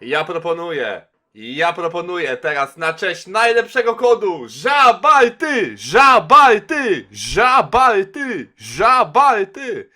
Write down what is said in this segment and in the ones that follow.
Ja proponuję, ja proponuję teraz na cześć najlepszego kodu. Żabalty, Żabalty, Żabalty, Żabalty.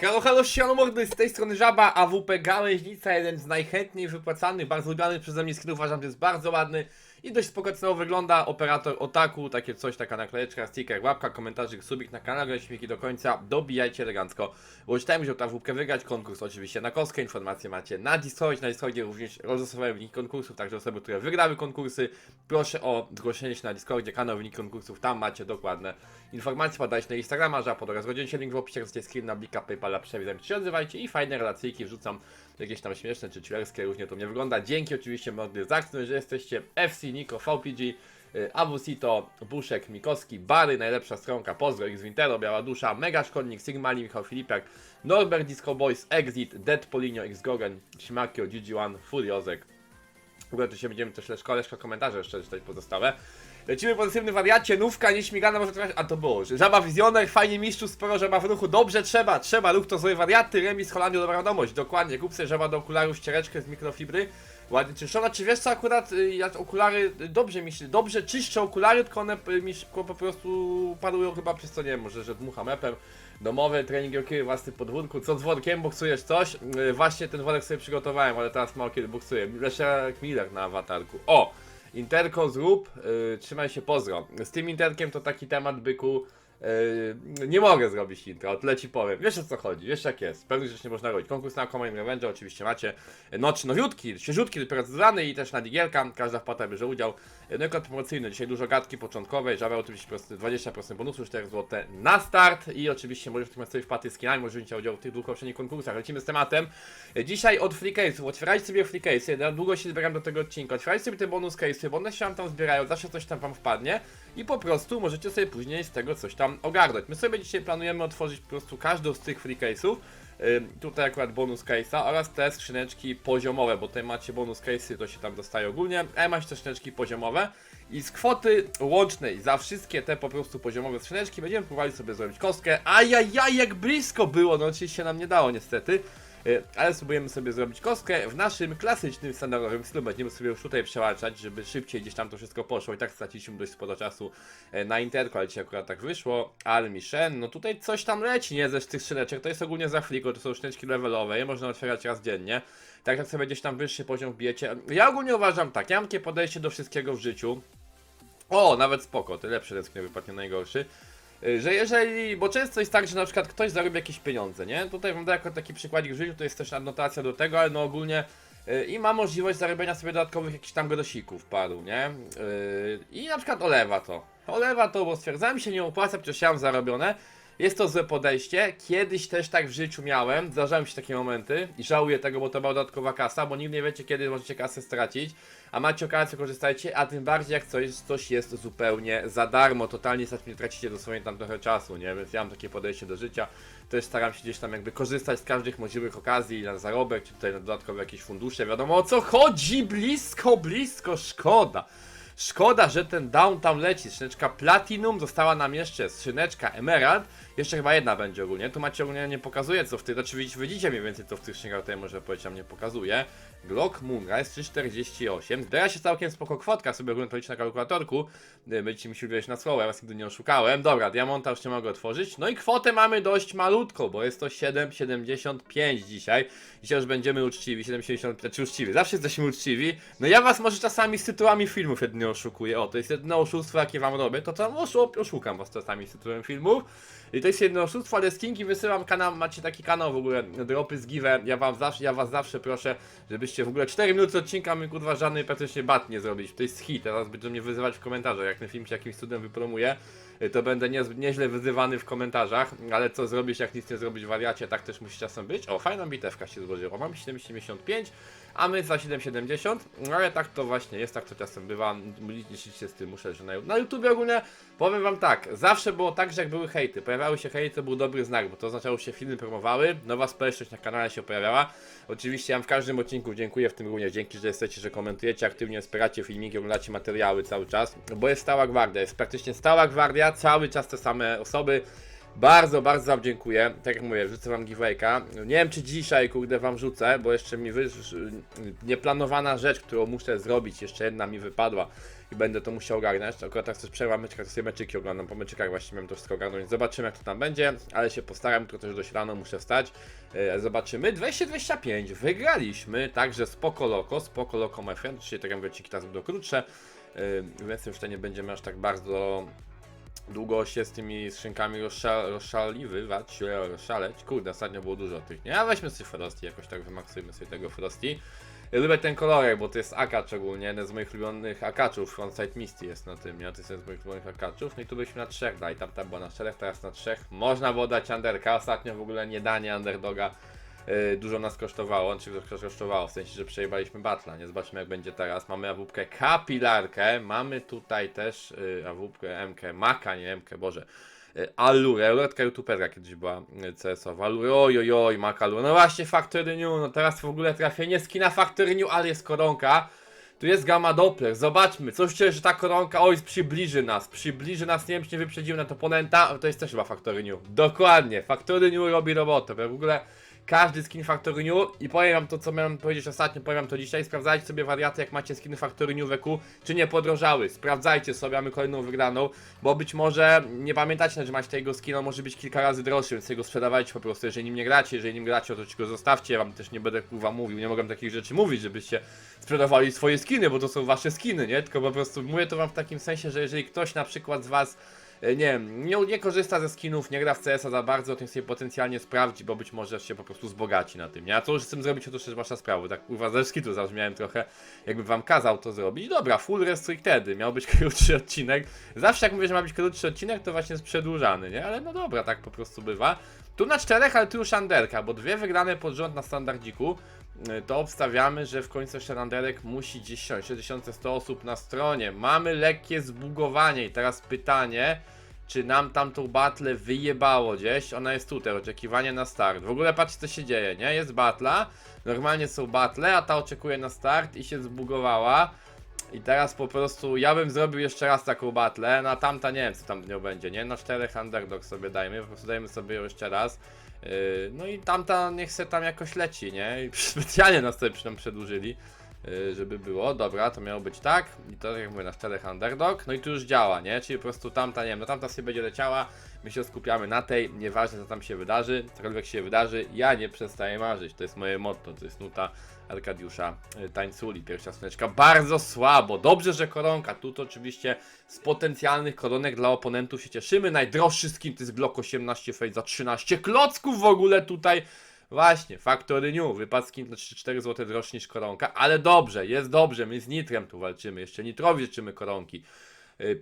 Halo, halo, siano mordy, z tej strony Żaba, AWP Gałęźnica, jeden z najchętniej wypłacanych, bardzo lubiany przeze mnie skin, uważam, że jest bardzo ładny i dość spoko cenowo wygląda, operator Otaku, takie coś, taka naklejeczka, sticker, łapka, komentarzyk, subik na kanale, śmieki do końca, dobijajcie elegancko, bo czytałem, że ta WP wygrać. Konkurs oczywiście na kostkę, informacje macie na Discord, na Discordzie również rozlosowałem wyniki konkursów, także osoby, które wygrały konkursy, proszę o zgłoszenie się na Discordzie, kanał wyniki konkursów, tam macie dokładne informacje, podajcie na Instagrama, że po oraz godzinie link w opisie, chcecie screen na Blika, Paypala, przewidem się odzywajcie i fajne relacyjki wrzucam, jakieś tam śmieszne czy chillerskie, różnie to mnie wygląda. Dzięki oczywiście mordy za że jesteście FC, Niko, VPG, y, Abusito, Buszek, Mikowski, Bary, najlepsza stronka, Pozdro, X Wintero, Biała Dusza, Mega Szkodnik, Sigmali, Michał Filipiak, Norbert Disco Boys, Exit, Dead Polinio, X Gogen, Śmakio, GG1, Furiozek. W ogóle tu się będziemy też leszko komentarze jeszcze czytać pozostałe. Lecimy pozytywny wariacie, nówka, nieśmigana może trochę, a to było, że żaba wizjoner, fajnie mistrzu, sporo żaba w ruchu, dobrze trzeba, trzeba, ruch to złe wariaty, remis, Holandia, dobra wiadomość, dokładnie, kup sobie żaba do okularów, ściereczkę z mikrofibry, ładnie czyszczona, czy wiesz co akurat, y, ja okulary, y, dobrze mi się, dobrze czyszczę okulary, tylko one y, mi szybko po prostu parują chyba przez to, nie wiem, może, że dmucham epem, domowe treningi okiry własny podwórku, co z workiem, boksujesz coś? Właśnie ten worek sobie przygotowałem, ale teraz mało kiedy boksuję, Leszek Miller na awatarku, o! Interko zrób, yy, trzymaj się pozdro. Z tym interkiem to taki temat byku. Yy, nie mogę zrobić intro, tyle ci powiem. Wiesz o co chodzi, wiesz jak jest. Pewnych rzeczy nie można robić. Konkurs na Common Revenge oczywiście macie. Noc nowiutki, świeżutki, dopiero dodany i też na digielka. Każda wpłata bierze udział. No i kod promocyjny. Dzisiaj dużo gadki początkowej. Żaby oczywiście 20% bonusu, 4 zł na start. I oczywiście możesz w tym wpłaty z kinami, możesz wziąć udział w tych dwóch poprzednich konkursach. Lecimy z tematem. Dzisiaj od free case'ów. Otwierajcie sobie free case'y. Ja długo się zbieram do tego odcinka. Otwierajcie sobie te bonus case'y, bo one się tam zbierają. Zawsze coś tam wam wpadnie. I po prostu możecie sobie później z tego coś tam ogarnąć. My sobie dzisiaj planujemy otworzyć po prostu każdą z tych free case'ów. Tutaj akurat bonus case'a oraz te skrzyneczki poziomowe, bo tutaj macie bonus case'y, to się tam dostaje ogólnie, a macie te skrzyneczki poziomowe i z kwoty łącznej za wszystkie te po prostu poziomowe skrzyneczki będziemy próbowali sobie zrobić kostkę. Ajajaj, jak blisko było, no oczywiście nam nie dało niestety. Y, Ale spróbujemy sobie zrobić kostkę w naszym klasycznym, standardowym stylu. Będziemy sobie już tutaj przełączać, żeby szybciej gdzieś tam to wszystko poszło. I tak straciliśmy dość sporo czasu e, na interko, ale dzisiaj akurat tak wyszło. Almi Shen, no tutaj coś tam leci, nie? Ze tych skrzyneczek. To jest ogólnie za fliko, to są skrzyneczki levelowe, je można otwierać raz dziennie. Tak jak sobie gdzieś tam wyższy poziom wbijecie. Ja ogólnie uważam tak, ja mam takie podejście do wszystkiego w życiu. O, nawet spoko, ty lepszy ręczny wypadnie najgorszy. Y, Że jeżeli, bo często jest tak, że na przykład ktoś zarobi jakieś pieniądze, nie? Tutaj wam daję jako taki przykładzik w życiu, to jest też adnotacja do tego, ale no ogólnie y, i ma możliwość zarobienia sobie dodatkowych jakichś tam grosików paru, nie? Y, I na przykład olewa to. Olewa to, bo stwierdzałem się nie opłaca, przecież ja mam zarobione. Jest to złe podejście. Kiedyś też tak w życiu miałem, zdarzały mi się takie momenty i żałuję tego, bo to była dodatkowa kasa, bo nigdy nie wiecie, kiedy możecie kasę stracić, a macie okazję, korzystajcie, a tym bardziej jak coś, coś jest zupełnie za darmo, totalnie stać tracicie dosłownie tam trochę czasu, nie? Więc ja mam takie podejście do życia, też staram się gdzieś tam jakby korzystać z każdych możliwych okazji na zarobek, czy tutaj na dodatkowe jakieś fundusze, wiadomo o co chodzi, blisko, blisko, szkoda. Szkoda, że ten downtown leci. Skrzyneczka Platinum, została nam jeszcze skrzyneczka Emerald. Jeszcze chyba jedna będzie ogólnie. Tu macie ogólnie nie pokazuje co w tych, oczywiście widzicie mniej więcej co w tych skrzynkach, tutaj może powiedzieć, nie pokazuje. Glock Moonrise 348. Zbiera się całkiem spoko kwotka, sobie ogólnie to na kalkulatorku. Y, Będziecie mi się wierzyć na słowo, ja was nigdy nie oszukałem. Dobra, diamonta już nie mogę otworzyć. No i kwotę mamy dość malutką, bo jest to 7,75 dzisiaj. Dzisiaj już będziemy uczciwi, 7,75, znaczy uczciwi, zawsze jesteśmy uczciwi. No ja was może czasami z tytułami filmów jedynie oszukuję. O, to jest jedyne oszustwo jakie wam robię, to tam oszu- oszukam was czasami z tytułem filmów. I to jest jedno oszustwo, ale skinki wysyłam kanał, macie taki kanał w ogóle, dropy z give, ja wam zawsze, ja was zawsze proszę, żebyście w ogóle 4 minuty odcinka mi kurwa żadnej praktycznie bat nie zrobić, to jest hit, teraz będą mnie wyzywać w komentarzach, jak ten film się jakimś cudem wypromuje, y, to będę nie, nieźle wyzywany w komentarzach, ale co zrobić, jak nic nie zrobić wariacie, tak też musi czasem być. O, fajna bitewka się złożyła, mam 7,75, a my za 7,70, no ale tak to właśnie jest, tak to czasem bywa, liczyć się z tym muszę, że na, na YouTube ogólnie powiem wam tak, zawsze było tak, że jak były hejty, pojawiały się hejty, to był dobry znak, bo to oznaczało, że się filmy promowały, nowa społeczność na kanale się pojawiała. Oczywiście ja w każdym odcinku dziękuję, w tym również dzięki, że jesteście, że komentujecie, aktywnie wspieracie filmiki, oglądacie materiały cały czas, bo jest stała gwardia, jest praktycznie stała gwardia, cały czas te same osoby. Bardzo, bardzo wam dziękuję. Tak jak mówię, wrzucę wam giveawayka. Nie wiem czy dzisiaj, kurde, wam rzucę, bo jeszcze mi nieplanowana rzecz, którą muszę zrobić, jeszcze jedna mi wypadła i będę to musiał ogarnąć. Akurat tak chcesz przerwa meczykach, to sobie meczyki oglądam, po meczykach właśnie miałem to wszystko ogarnąć. Zobaczymy jak to tam będzie, ale się postaram, jutro też dość rano muszę wstać. E, Zobaczymy. 225 wygraliśmy, także spoko loko, spoko loko my friend. Dzisiaj tak jak mówię, odcinki teraz będą krótsze, e, więc już to nie będziemy aż tak bardzo długo się z tymi skrzynkami rozsza, rozszaliwywać, rozszaleć. Kurde, ostatnio było dużo tych, nie? A weźmy sobie Frosty, jakoś tak wymaksujmy sobie tego Frosty. Lubię ten kolorek, bo to jest akacz ogólnie, jeden z moich ulubionych akaczów, Frontside Misty jest na tym, nie? To jest jeden z moich ulubionych akaczów. No i tu byliśmy na trzech dali, tam, tam była na czterech, teraz na trzech. Można było dać underka, ostatnio w ogóle nie danie underdoga dużo nas kosztowało, czy znaczy kosztowało, w sensie, że przejebaliśmy batla, nie? Zobaczymy jak będzie teraz. Mamy awupkę kapilarkę, mamy tutaj też yy, awupkę MK, Maka, nie MK, Boże. Y, Allure, Aluretka youtuberka kiedyś była y, CS-owa, Allure, oj, oj, Mac Allure, no właśnie Factory New, no teraz w ogóle trafienie skina Factory New, ale jest koronka, tu jest Gamma Doppler, zobaczmy, coś czuję, że ta koronka, oj, przybliży nas, przybliży nas, nie wiem, czy nie wyprzedziły nad oponenta, to jest też chyba Factory New, dokładnie, Factory New robi robotę, bo w ogóle każdy skin Factory New i powiem wam to, co miałem powiedzieć ostatnio, powiem wam to dzisiaj, sprawdzajcie sobie wariaty, jak macie skiny Factory New WQ, czy nie podrożały, sprawdzajcie sobie, mamy kolejną wygraną, bo być może nie pamiętacie, że macie tego skina, może być kilka razy droższy, więc jego sprzedawajcie po prostu, jeżeli nim nie gracie, jeżeli nim gracie, to ci go zostawcie, ja wam też nie będę kurwa mówił, nie mogę takich rzeczy mówić, żebyście sprzedawali swoje skiny, bo to są wasze skiny, nie, tylko po prostu mówię to wam w takim sensie, że jeżeli ktoś na przykład z was nie wiem, nie, nie korzysta ze skinów, nie gra w CS-a za bardzo, niech sobie potencjalnie sprawdzi, bo być może się po prostu zbogaci na tym, nie? A co już z tym zrobić, to też wasza sprawa, tak kurwa ze skitu zabrzmiałem trochę, jakby wam kazał to zrobić. Dobra, full restricted, miał być krótszy odcinek. Zawsze jak mówię, że ma być krótszy odcinek, to właśnie jest przedłużany, nie? Ale no dobra, tak po prostu bywa. Tu na czterech, ale tu już Anderka, bo dwie wygrane pod rząd na standardziku, to obstawiamy, że w końcu jeszcze Anderek musi gdzieś siąść. 6100 osób na stronie. Mamy lekkie zbugowanie i teraz pytanie, czy nam tamtą battle wyjebało gdzieś? Ona jest tutaj, oczekiwanie na start. W ogóle patrzcie co się dzieje, nie? Jest batla, normalnie są battle, a ta oczekuje na start i się zbugowała. I teraz po prostu ja bym zrobił jeszcze raz taką battle, no a tamta nie wiem co tam dnią będzie, nie? Na czterech underdog sobie dajmy, po prostu dajmy sobie ją jeszcze raz. Yy, no i tamta niech se tam jakoś leci, nie? I specjalnie nas sobie przynajmniej przedłużyli, żeby było. Dobra, to miało być tak. I to jak mówię, na czterech underdog. No i tu już działa, nie? Czyli po prostu tamta, nie wiem, no tamta sobie będzie leciała. My się skupiamy na tej, nieważne co tam się wydarzy, cokolwiek się wydarzy, ja nie przestaję marzyć. To jest moje motto, to jest nuta Arkadiusza y, Tańculi, pierwsza słoneczka. Bardzo słabo. Dobrze, że koronka. Tu to oczywiście z potencjalnych koronek dla oponentów się cieszymy. Najdroższy skin to jest Glock 18 Fade za 13 klocków w ogóle tutaj. Właśnie, Factory New, wypadł skin na 4 zł droższy niż koronka, ale dobrze, jest dobrze, my z Nitrem tu walczymy, jeszcze Nitrowi życzymy koronki.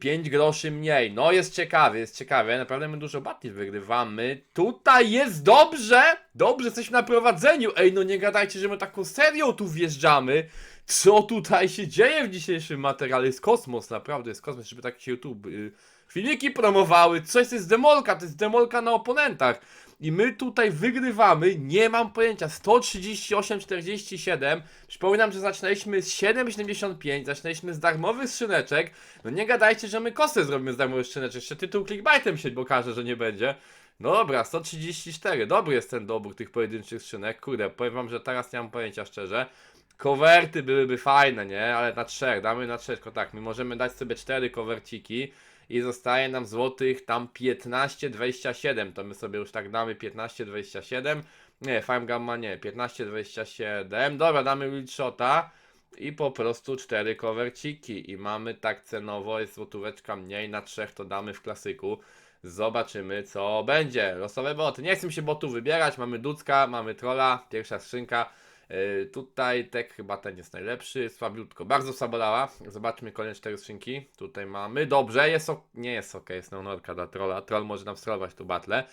5 groszy mniej. No jest ciekawie, jest ciekawie. Naprawdę my dużo batli wygrywamy. Tutaj jest dobrze! Dobrze, jesteśmy na prowadzeniu. Ej, no nie gadajcie, że my taką serią tu wjeżdżamy. Co tutaj się dzieje w dzisiejszym materiale? Jest kosmos, naprawdę jest kosmos, żeby tak się YouTube y, filmiki promowały. Coś to jest demolka, to jest demolka na oponentach. I my tutaj wygrywamy, nie mam pojęcia, 138,47. Przypominam, że zaczynaliśmy z 7,75, zaczynaliśmy z darmowych skrzyneczek. No nie gadajcie, że my kosę zrobimy z darmowych skrzyneczek. Jeszcze tytuł clickbaitem się pokaże, że nie będzie. No dobra, 134. Dobry jest ten dobór tych pojedynczych skrzynek. Kurde, powiem wam, że teraz nie mam pojęcia szczerze. Kowerty byłyby fajne, nie? Ale na trzech, damy na trzech, tak, my możemy dać sobie cztery kowerciki i zostaje nam złotych tam 15,27. To my sobie już tak damy 15,27. Nie, Fime Gamma nie, 15,27. Dobra, damy Wildshota i po prostu cztery coverciki. I mamy tak cenowo, jest złotóweczka mniej, na trzech to damy w klasyku. Zobaczymy co będzie. Losowe boty. Nie chcę się botów wybierać. Mamy Ducka, mamy Trolla, pierwsza skrzynka. Yy, tutaj tek chyba ten jest najlepszy, słabiutko, bardzo słabolała. Zobaczmy kolejne cztery skrzynki. Tutaj mamy, dobrze, jest ok, nie jest ok, jest neonorka dla trolla. Troll może nam strolować tu battle.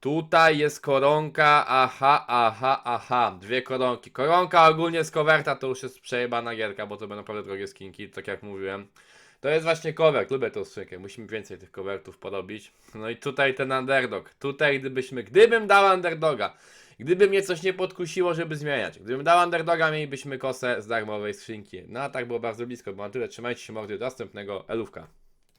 Tutaj jest koronka, aha, aha, aha, dwie koronki. Koronka ogólnie z coverta to już jest przejebana gierka, bo to będą naprawdę drogie skinki, tak jak mówiłem. To jest właśnie cover, lubię tą skrzynkę, musimy więcej tych covertów porobić. No i tutaj ten underdog, tutaj gdybyśmy, gdybym dał underdoga, Gdyby mnie coś nie podkusiło, żeby zmieniać. Gdybym dał underdoga, mielibyśmy kosę z darmowej skrzynki. No a tak było bardzo blisko, bo na tyle. Trzymajcie się mordy, do następnego elówka.